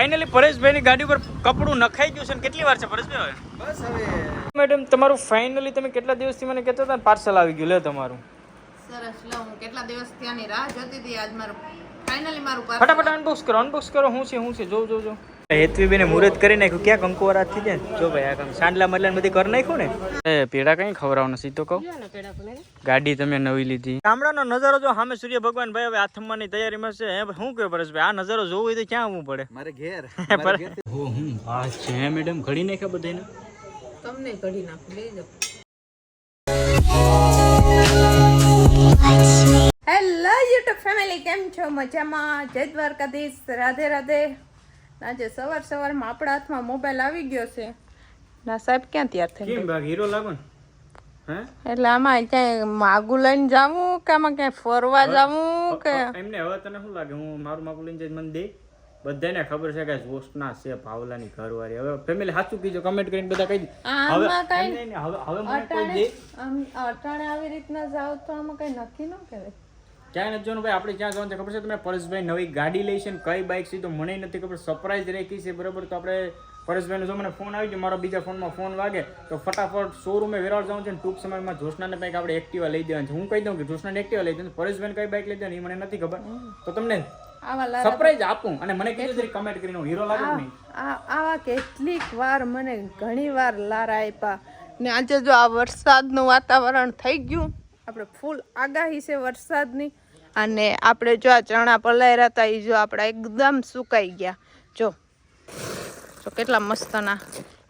Finally પરેશભાઈની ગાડી ઉપર કપડું નખાઈ ગયું છે ને કેટલી વાર છે પરેશભાઈ બસ હવે. મેડમ તમારું ફાઇનલી તમે કેટલા દિવસથી મને કહેતા હતા પાર્સલ આવી ગયું લે તમારું. સરસ લો હું કેટલા દિવસથી આની રાહ જોતી હતી. આજ મારું ફાઇનલી મારું ફટાફટ અનબોક્સ કરો અનબોક્સ કરો હું છે હું છે જો જો જો હેતવીબેને મુહૂર્ત કરી નાખ્યું. ક્યાં કંકુવાર થઈ જાય? જો ભાઈ આ કામ સાંડલા મરલા બધી કરી નાખ્યું ને? એ પેડા કઈ ખવડાવવાનો સીધો કહું? ગાડી તમે નવી લીધી. ગામડાનો નજારો જો સામે સૂર્ય ભગવાન ભાઈ હવે આથમવાની તૈયારીમાં છે. હે શું કહ્યું પરેશભાઈ? આ નજારો જોવો હોય તો ક્યાં આવવું પડે? મારે ઘેર. પર હો હું આ છે મેડમ ઘડી નાખ્યા બધાને તમને ઘડી નાખું લઈ જાઓ. હેલો યુટ્યુબ ફેમિલી કેમ છો? મજામાં? જય દ્વારકાધીશ. રાધે રાધે. આજે સવાર સવારમાં આપણા હાથમાં મોબાઈલ આવી ગયો છે. ના સાહેબ ક્યાં તૈયાર થઈ કેમ ભાગ હીરો લાગો ને? હે? એટલે આમાં ક્યાંય માગું લઈને જાવું કે આમાં ક્યાંય ફરવા જાવું કે? એમને હવે તને શું લાગે? હું મારું માગુ લઈને જઈને મને દે. બધાને ખબર છે કે જોશના છે ભાવલાની ઘરવાળી. હવે ફેમિલી સાચું કીજો કમેન્ટ કરીને બધા કહી દે. હવે કઈ એમ નહીં, હવે હવે મને કોઈ દે. અટાણે આવી રીતના જાવ તો આમાં કઈ નક્કી ન કહેવાય ક્યાંય નથી જવાનું ભાઈ આપણે ક્યાં જવાનું છે ખબર છે તમે પરેશભાઈ નવી ગાડી લઈ છે ને કઈ બાઇક છે તો મને નથી ખબર. સરપ્રાઈઝ રાખી છે બરાબર? તો આપણે પરેશભાઈનો જો મને ફોન આવી ગયો મારો બીજા ફોનમાં ફોન વાગે તો ફટાફટ શોરૂમે વેરાળ જવાનું છે ને ટૂંક સમયમાં જોશનાને બાઇક આપણે એક્ટિવા લઈ દેવાની છે. હું કહી દઉં કે જોશનાને એક્ટિવા લઈ દેવાનું પરેશભાઈને કઈ બાઇક લઈ દેવાની એ મને નથી ખબર. તો તમને સરપ્રાઈઝ આપું અને મને કીધું કમેન્ટ કરીને હીરો લાગુ નહીં? આવા કેટલીક વાર મને ઘણી વાર લારા આપ્યા ને આજે જો આ વરસાદનું વાતાવરણ થઈ ગયું આપણે ફૂલ આગાહી છે વરસાદની. અને આપણે જો આ ચણા પલાયરા હતા એ જો આપણા એકદમ સુકાઈ ગયા. જો જો કેટલા મસ્તના.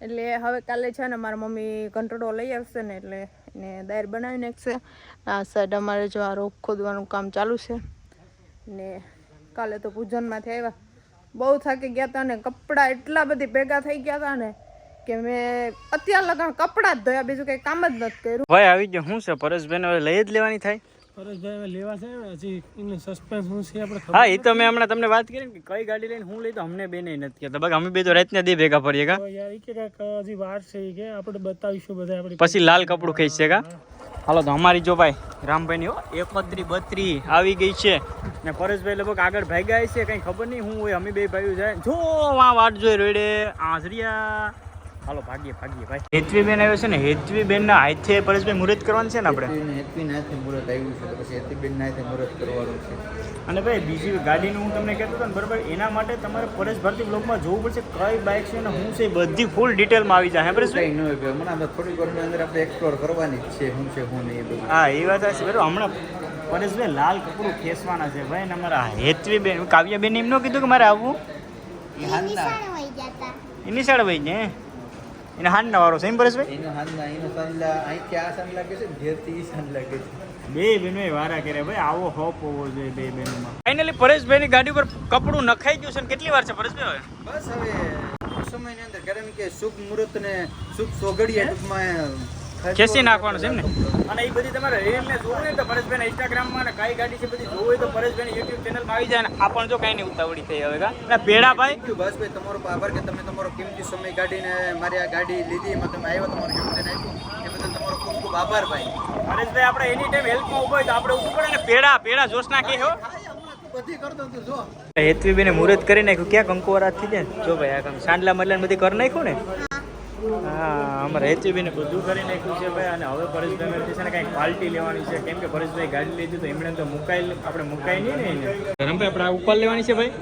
એટલે હવે કાલે છે ને મારા મમ્મી કંટ્રોલો લઈ આવશે ને એટલે એને દાયર બનાવી નાખશે. આ સાઈડ અમારે જો આ રોગ ખોદવાનું કામ ચાલુ છે. ને કાલે તો પૂજનમાંથી આવ્યા. બહુ થાકી ગયા હતા ને, કપડાં એટલા બધી ભેગા થઈ ગયા હતા ને કે મેં અત્યાર લગન કપડાં જ ધોયા, બીજું કંઈ કામ જ નથી કર્યું. ભાઈ, આવી ગયો. શું છે? પરેશભાઈને હવે લઈ જ લેવાની થાય? પરેશભાઈ લેવા છે હજી એનું સસ્પેન્સ શું છે આપણે હા એ તો મેં હમણાં તમને વાત કરી કે કઈ ગાડી લઈને હું લઈ તો અમને બે નહીં નથી કહેતા. બાકી અમે બે તો રાતના દે ભેગા ફરીએ કા? યાર ઈ કે હજી વાર છે કે આપણે બતાવીશું બધા આપણે પછી લાલ કપડું છે કા? હાલો તો અમારી જો ભાઈ રામભાઈની હો એકત્રી બત્રી આવી ગઈ છે. ને પરેશભાઈ લગભગ આગળ ભાગ્યા છે કઈ ખબર નહીં હું હોય અમે બે ભાઈઓ જાય. જો વાં વાટ જોઈ રોડે આઝરિયા હાલો ભાગીએ ભાગીએ ભાઈ. હેતવી બેન આવ્યો છે ને હેતવી બેન ના હાથે પરેશભાઈ મુહૂર્ત કરવાનું છે ને આપણે? હેતવી નાથે મુહૂર્ત આવ્યું છે તો પછી હેતવીબેન નાથે મુહૂર્ત કરવાનું છે. અને ભાઈ બીજી ગાડીનું હું તમને કહેતો હતો ને બરાબર એના માટે તમારે પરેશ ભારતી બ્લોગમાં જોવું પડશે કઈ બાઇક છે ને હું છે એ બધી ફૂલ ડિટેલમાં આવી જાય હે પરેશભાઈ? ન હોય ભાઈ. હમણાં આપણે થોડીક વારની અંદર આપણે એક્સપ્લોર કરવાની જ છે શું છે શું નહીં બધું. હા એ વાત હશે બરાબર. હમણાં પરેશભાઈ લાલ કપડું ખેંચવાના છે ભાઈ ને અમારા હેતવી બેન કાવ્યાબેન એમ ન કીધું કે મારે આવવું? એની સાડ ભાઈ ને એને હાંડના વાળો છે એમ પરેશભાઈ એનો હાલના એનો સાંજલા અહીંથી આ સન લાગે છે? ને ઘેરથી ઈ સાંજલા કે છે. બે બહેનો વારા કરે ભાઈ આવો હોપ હોવો જોઈએ બે બહેનોમાં. ફાઇનલી પરેશભાઈની ગાડી ઉપર કપડું નખાઈ ગયું છે ને કેટલી વાર છે પરેશભાઈ હવે? બસ હવે સમયની અંદર કારણ કે શુભ મુહૂર્ત ને શુભ સોગડીયા ટૂંકમાં ખેંચી નાખવાનું છે એમ ને? અને એ બધી તમારે રીલ ને જોવું ને તો પરેશભાઈ ઇન્સ્ટાગ્રામમાં અને કઈ ગાડી છે બધી જોવું હોય તો પરેશભાઈ યુટ્યુબ ચેનલમાં આવી જાય ને આ પણ જો કઈ નહીં ઉતાવળી થઈ હવે કા અને પેડા ભાઈ? થેન્ક યુ બસભાઈ તમારો આભાર કે તમે તમારો કિંમતી સમય કાઢીને મારી આ ગાડી લીધી એમાં તમે આવ્યો તમારું યોગદાન આપ્યું એ બદલ તમારો ખૂબ ખૂબ આભાર ભાઈ. પરેશભાઈ આપણે એની ટાઈમ હેલ્પમાં ઊભો હોય તો આપણે ઉભું પડે ને. પેડા પેડા જોશ હો. તું જો. હેતવીબેને મુહૂર્ત કરી નાખ્યું. ક્યાં કંકુવાર થઈ જાય? જો ભાઈ આ કામ સાંડલા મરલા બધી કરી નાખ્યું ને? હા, અમારે હેતવીબેને બધું કરી નાખ્યું છે ભાઈ, અને હવે પરેશભાઈ છે ને કાંઈક પાર્ટી લેવાની છે. કેમ કે પરેશભાઈ ગાડી લીધી તો એમણે તો મુકાઈ આપણે મુકાઈ નહીં ને એને. રમભાઈ આપણે ઉપર લેવાની છે ભાઈ?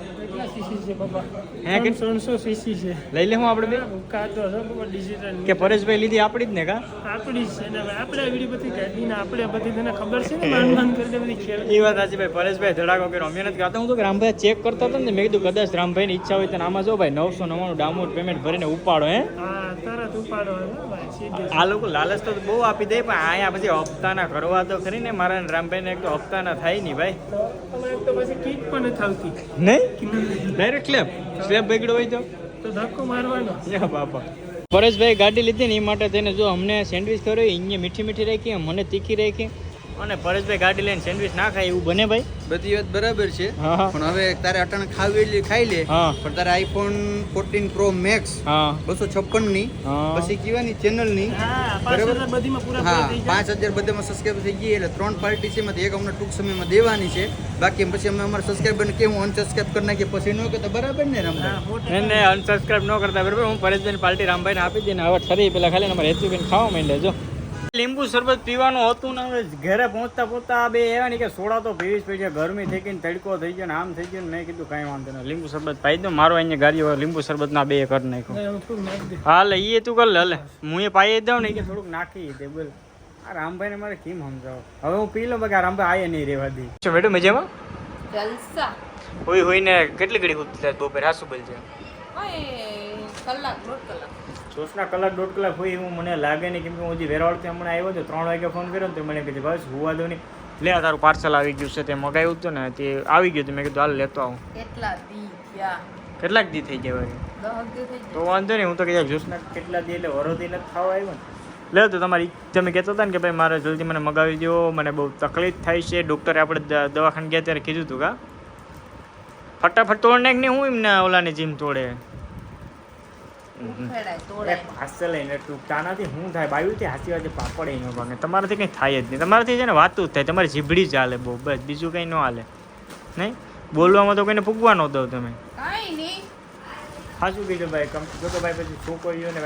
સીસી છે બાબા હે કે? ત્રણસો સીસી છે. લઈ લે હું આપણે બે? કાતો છે બાબા ડિજિટલ કે પરેશભાઈ લીધી આપણી જ ને કા? આપણી જ છે. ને આપણે આવી બધી ગાડીને આપણે બધી તને ખબર છે ને? માન માન કરીને બધી ખેલ. એ વાત સાચી ભાઈ. પરેશભાઈ ધડાકો કર્યો. અમે નથી ગાતા હું તો રામભાઈ ચેક કરતા હતા ને મેં કીધું કદાચ રામભાઈની ઈચ્છા હોય તો આમાં જો ભાઈ નવસો નવ્વાણું ડાઉનલોડ પેમેન્ટ ભરીને ઉપાડો હે? હા તરત ઉપાડો ભાઈ. આ લોકો લાલચ તો બહુ આપી દે પણ અહીંયા પછી હપ્તાના કરવા તો ખરી ને મારા ને રામભાઈને એક તો હપ્તાના થાય નહીં ભાઈ. તો પછી કીટ પણ નહીં? ડાયરેક્ટ સ્લેબ સ્લેબ બગડ્યો હોય તો? તો ધક્કો મારવાનો. યા બાપા. પરેશભાઈ ગાડી લીધી ને એ માટે તેને જો અમને સેન્ડવિચ કર્યો અહીંયા મીઠી મીઠી રાખી મને તીખી રાખી. અને પરેશભાઈ ગાડી લઈને સેન્ડવિચ ના ખાય એવું બને ભાઈ. બધી વાત બરાબર છે. પણ હવે તારે અટણ ખાવી એટલે ખાઈ લે. પણ તારે આઈફોન ફોર્ટીન પ્રો મેક્સ બસો છપ્પનની પછી કેવાની ચેનલની પાંચ બરાબર. હજાર હા પાંચ હજાર બધામાં સબસ્ક્રાઈબર થઈ ગઈ એટલે ત્રણ પાર્ટી છે એમાંથી એક અમને ટૂંક સમયમાં દેવાની છે. બાકી પછી અમે અમારા સબસ્ક્રાઈબરને કેવું અનસબસ્ક્રાઈબ કરી નાખીએ પછી ન કે બરાબર ને હા. એને અનસબસ્ક્રાઇબ ન કરતા બરાબર? હું પરેશભાઈ પાર્ટી રામભાઈને આપી દઈને હવે ઠરી પેલા ખાલી અમારે હેતુબેન ખાવા માંડે જો. લીંબુ શરબત પીવાનું હતું ને હવે ઘરે પહોંચતા પહોંચતા આ બે એવા નહીં કે સોડા તો પીવી જ પડી છે ગરમી થઈ ગઈ ને તડકો થઈ ગયો ને આમ થઈ ગયો ને મેં કીધું કાંઈ વાંધો નહીં. લીંબુ શરબત પાઈ દો મારો અહીંયા ગાડી લીંબુ શરબત ના બે કરી નાખ્યું. હાલે એ તું કર લે હું એ પાઈ દઉં ને કે થોડુંક નાખી દે બોલ. આ રામભાઈને મારે કેમ સમજાવો? હવે હું પી લઉં બાકી આ રામભાઈ આયે નહીં રહેવા દે. છો બેટો મજામાં? જલસા. હોય હોય ને કેટલી ઘડી હોતી થાય બપોરે હાસુ બોલ છે કલાક દોઢ કલાક. ચોસના કલાક દોઢ કલાક હોય એવું મને લાગે નહીં કેમ કે હું હજી વેરાવળથી હમણાં આવ્યો હતો ત્રણ વાગે ફોન કર્યો ને તો મને કીધું બસ હું દો નહીં. લે તારું પાર્સલ આવી ગયું છે તે મગાવ્યું હતું ને તે આવી ગયું હતું મેં કીધું હાલ લેતો આવું. કેટલા દી કેટલાક દી થઈ ગયા થઈ તો વાંધો નહીં હું તો કદાચ જોશના કેટલા દી એટલે વરોધી નથી ખાવા આવ્યો ને. લે તો તમારી તમે કહેતા હતા ને કે ભાઈ મારે જલ્દી મને મગાવી દો મને બહુ તકલીફ થાય છે. ડૉક્ટરે આપણે દવાખાને ગયા ત્યારે કીધું હતું કા ફટાફટ તોડ કે નહીં હું એમને ઓલાની જીમ તોડે. પાર્સલ લઈને ટૂંકતા નથી શું થાય? બાયુથી હાસી વાજે પાપડ ન ભાગે. તમારાથી કંઈ થાય જ નહીં. તમારાથી છે ને વાતું જ થાય. તમારી જીભડી જ હાલે બહુ બસ. બીજું કંઈ ન હાલે. નહીં? બોલવામાં તો કોઈને પૂગવા ન દો તમે. સાચું કીધું ભાઈ. કમ જો કે ભાઈ પછી છોકરીઓને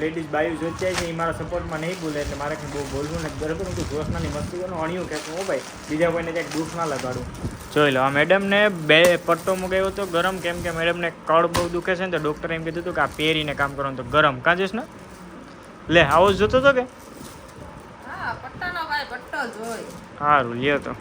લેડીઝ બાયુ જોઈ છે એ મારા સપોર્ટમાં નહીં બોલે એટલે મારે કંઈ બહુ બોલવું ને બરાબર? હું તો જોશનાની મસ્તી અણ્યું કે હું ભાઈ. બીજા કોઈને ક્યાંક દુઃખ ના લગાડું. જોઈ લો આ મેડમને બે પટ્ટો મૂકાયો હતો ગરમ. કેમ કે મેડમને કળ બહુ દુખે છે ને તો ડૉક્ટરે એમ કીધું હતું કે આ પહેરીને કામ કરવાનું તો ગરમ. કાં જઈશ ને લે આવો જોતો હતો કે? હા પટ્ટો જ સારું લ્યો તો.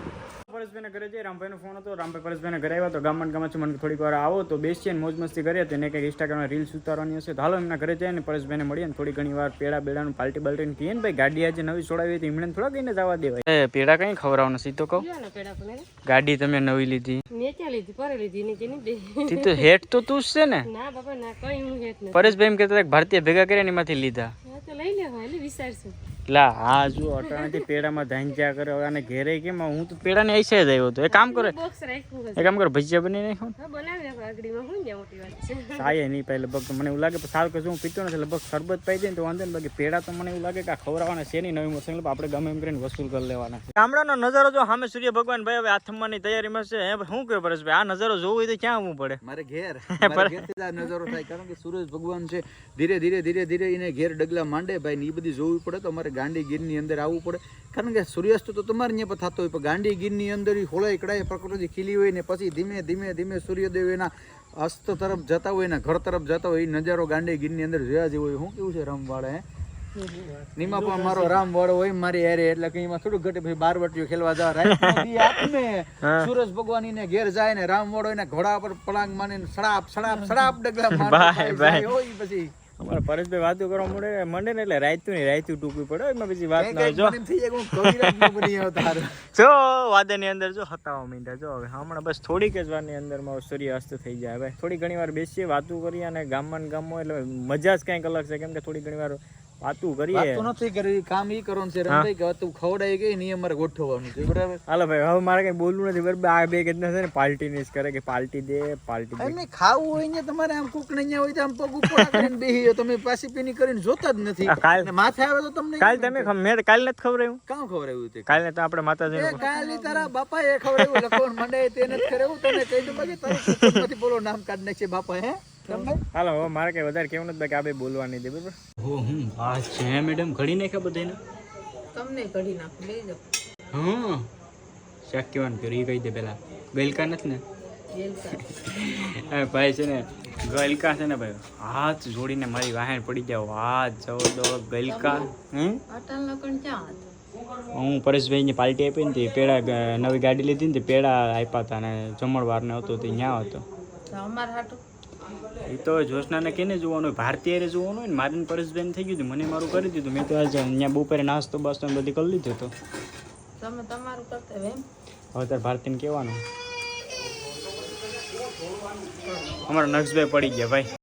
પરેશભાઈના ઘરે જઈ રામભાઈનો ફોન હતો રામભાઈ પરેશભાઈના ઘરે આવ્યા તો ગામમાં ગામમાં છું મને થોડીક વાર આવો તો બેસીએ ને મોજ મસ્તી કરીએ તો એને કંઈક ઇન્સ્ટાગ્રામમાં રીલ્સ ઉતારવાની હશે. તો હાલો એમના ઘરે જઈને પરેશભાઈને મળીએ ને થોડી ઘણી વાર પેડા બેડાનું પાલટી બાલટીને કહીએ ને ભાઈ ગાડી આજે નવી છોડાવી હતી એમણે થોડા કહીને જવા દેવાય. એ પેડા કઈ ખવડાવવાનું સીધો કહો? ના ગાડી તમે નવી લીધી. મેં ક્યાં લીધી? પરે લીધી નીચે નહીં બે. તી તો હેઠ તો તું જ છે ને. ના બાપા ના કઈ હું હેત નથી. પરેશભાઈ એમ કહેતા ભારતીય ભેગા કર્યા એમાંથી લીધા. તો લઈ લેવા એટલે વિચારશું. લા હા જો અટાણાથી પેડામાં ધાંચ્યા કરે હવે આને ઘેરે કેમ હું તો પેડાને ऐसे જ આવ્યો હતો. એ કામ કરે બોક્સ એ કામ કરે ભજીયા બની નાખો હા બનાવી નાખો આગળીમાં. હું ત્યાં મોટી વાત છે. થાય નહીં પહેલે લગભગ મને એવું લાગે સારું કે હું પીતો નથી લગભગ શરબત પાઈ દે તો વાંધો ને બાકી પેડા તો મને એવું લાગે કે આ ખવડાવવાના છે નહીં નવી મશીન આપણે ગમે એમ કરીને વસૂલ કરી લેવાના ગામડાનો નજારો જો સામે સૂર્ય ભગવાન ભાઈ હવે આથમવાની તૈયારીમાં છે. હે શું કહ્યું પરેશભાઈ આ નજારો જોવો હોય તો ક્યાં આવવું પડે? મારે ઘેર. મારે ઘેરથી આ નજારો થાય કારણ કે સૂરજ ભગવાન છે. ધીરે ધીરે ધીરે ધીરે એને ઘેર ડગલા માંડે ભાઈ ને એ બધી જોવી પડે તો અમારે ગાંડી ગીરની અંદર આવવું પડે. કારણ કે સૂર્યાસ્ત તો તમારે ત્યાં પણ થતો હોય પણ ગાંડીગીરની અંદર હોળે હોળાઈ પ્રકૃતિ ખીલી હોય ને પછી ધીમે ધીમે ધીમે સૂર્યદેવ એના અસ્ત તરફ જતા હોય ને ઘર તરફ જતા હોય એ નજારો ગાંડીગીરની અંદર જોયા જેવો હોય. શું કેવું છે રમવાળા હે? નિમા પણ મારો રામ વાળો હોય મારી હારે એટલે કઈ એમાં થોડું ઘટે પછી બારવટીઓ ખેલવા જવા. રાતનો આત્મે સૂરજ ભગવાન ને ઘેર જાય ને રામ વાળો એના ઘોડા પર પલાંગ માની સડાપ સડાપ સડાપ ડગલા હોય પછી. અમારે પરેશભાઈ વાતો કરવા મળે. મંડે ને એટલે રાયતું નહીં રાયતું ટૂંકવી પડે. એમાં પછી વાત ના જો. ન. જો વાદળની અંદર જો હતાવા મીંડા. જો હવે હમણાં બસ થોડીક જ વારની મારો સૂર્ય અસ્ત થઈ જાય. હવે થોડી ઘણી વાર બેસીએ વાતો કરીએ અને ગામમાં ને ગામમાં એટલે મજા જ કંઈક અલગ છે. કેમ કે થોડી ઘણી વાર વાતું કરીએ. વાતું નથી કરી કામ ઈ કરવાનું છે. રમભાઈ કે તું ખવડાઈ ગઈ ને ઈ અમારે ગોઠવવાનું છે બરાબર? હાલો ભાઈ હવે મારે કઈ બોલવું નથી બરાબર? આ બે કેટલા છે ને પાર્ટી ને કરે કે પાર્ટી દે પાર્ટી દે. ખાવું હોય ને તમારે આમ કોક ને હોય તો આમ પગ ઉપર કરીને બેહી જાઓ. તમે પાછી પીની કરીને જોતા જ નથી. કાલ- માથે આવે તો તમને કાલ તમે મેં કાલ નથી ખવડાવ્યું. કામ ખવડાવ્યું તે. કાલે તો આપણે માતાજી કાલ કાલી તારા બાપા એ ખવડાવ્યું લખવાનું. મંડે તે નથી ખવડાવ્યું તને કહી દઉં બાકી તારું બોલો નામ કાઢ નાખશે બાપા હે? હાલો હવે મારે કઈ વધારે કેવું નથી બાકી આ બે બોલવાની દે બરાબર? હો હું આ છે મેડમ? ઘડી નાખે બધાને તમને ઘડી નાખું લઈ જાઓ. હા. શાક કેવાનું કર્યું? એ કહી દે પેલા. ગલકા નથી ને? ભાઈ છે ને ગલકા છે ને ભાઈ હાથ જોડીને મારી વાહેણ પડી જાવ હાથ જવો દો ગલકા હમ? અટલ લકણ ક્યાં હું પરેશભાઈની પાર્ટી આપી ને તે પેડા નવી ગાડી લીધી ને તે પેડા આપ્યા હતા ને જમણવારને હતો તે ત્યાં હતો તો અમાર હાટું? એ તો જોશનાને કેને જોવાનું હોય? ભારતીય જોવાનું હોય ને? મારીને પરેશભાઈને થઈ ગયું હતું મને મારું કરી દીધું. મેં તો આજે અહીંયા બપોરે નાસ્તો બાસ્તો બધી કરી લીધું હતો તમે તમારું કરતા હવે તાર ભારતીને કહેવાનું. અમારા નક્ષભાઈ પડી ગયા ભાઈ.